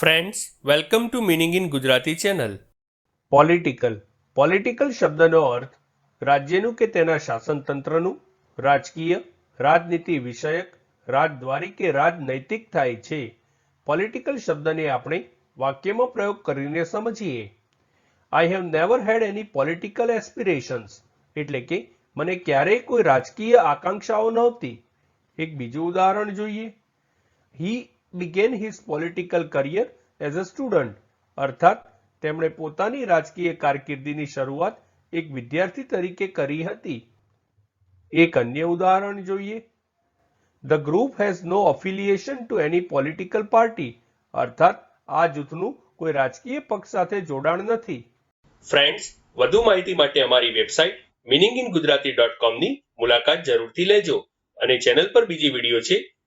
Friends welcome to meaning in Gujarati channel political political શબ્દનો અર્થ રાજ્યનું કે તેના શાસનતંત્રનું, રાજકીય, રાજનીતિ વિષયક, રાજદ્વારી કે રાજનૈતિક થાય છે. પોલિટિકલ શબ્દને આપણે વાક્યમાં પ્રયોગ કરીને સમજીએ. I have never had any political aspirations એટલે કે મને ક્યારેય કોઈ રાજકીય આકાંક્ષાઓ નહોતી. એક બીજું ઉદાહરણ જોઈએ. He began his political career as a student અર્થાત, તેમણે પોતાની રાજકીય કારકિર્દીની શરૂઆત એક વિદ્યાર્થી તરીકે કરી હતી. એક અન્ય ઉદાહરણ જોઈએ. The group has no affiliation to any political party અર્થાત, આ જૂથનું કોઈ રાજકીય પક્ષ સાથે જોડાણ નથી. ફ્રેન્ડ્સ વધુ માહિતી માટે અમારી website meaning in Gujarati dot કોમની મુલાકાત જરૂરથી લેજો અને ચેનલ પર બીજી વીડિયો છે